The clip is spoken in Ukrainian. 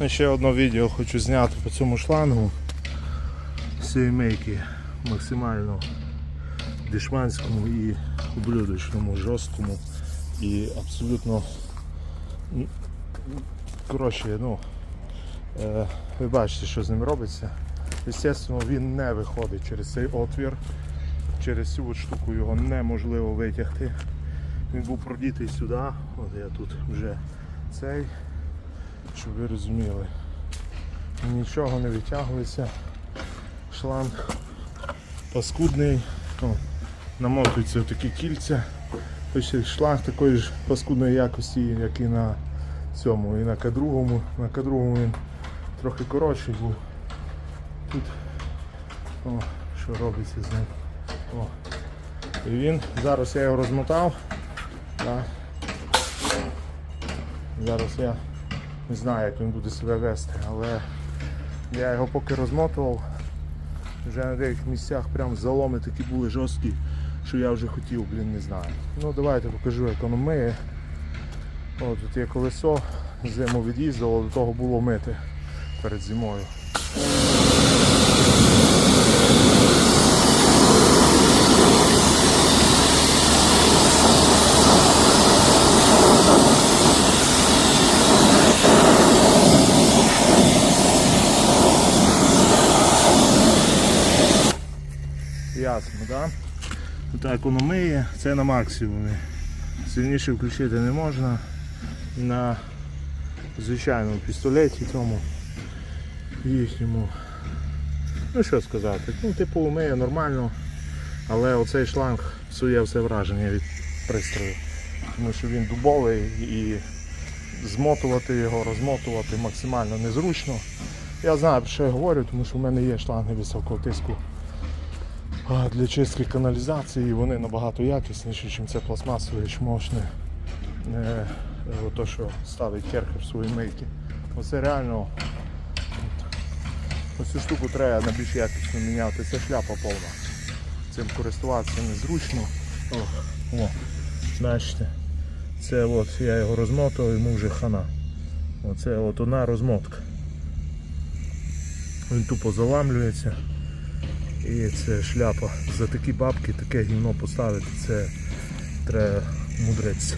Ну, Ще одне відео хочу зняти по цьому шлангу з максимально дешманському і ублюдочному, жорсткому і абсолютно коротше, ну е, ви бачите, що з ним робиться. Звісно, він не виходить через цей отвір. Через цю от штуку його неможливо витягти. Він був продітий сюди, от я тут вже цей, щоб ви розуміли. Нічого не витягується. Шланг паскудний. О, намотуються такі кільця. Тобто шланг такої ж паскудної якості, як і на цьому, і на К2. На К2 він трохи коротший був. Тут о, що робиться з ним. О. І він, зараз я його розмотав. Да. Зараз я не знаю, як він буде себе вести, але я його поки розмотував. Вже на деяких місцях прям заломи такі були жорсткі, що я вже хотів, блін, не знаю. Ну давайте покажу, як воно миє. О, тут є колесо, зиму від'їздило, до того було мити перед зимою. Ясно, так? Да? Так воно це на максимумі. Сильніше включити не можна. На звичайному пістолеті тому їхньому. Ну що сказати, ну типу миє нормально, але оцей шланг псує все враження від пристрою. Тому що він дубовий і змотувати його, розмотувати максимально незручно. Я знаю, про що я говорю, тому що в мене є шланги високого тиску для чистки каналізації. Вони набагато якісніші, ніж це пластмасове чмошне. Е, то, що ставить керхер в свої мийки. Оце реально оцю штуку треба на більш якісно міняти. Це шляпа повна. Цим користуватися незручно. О, о, бачите. Це от я його розмотав, йому вже хана. Оце от одна розмотка. Він тупо заламлюється. І це шляпа. За такі бабки таке гівно поставити, це треба мудрець.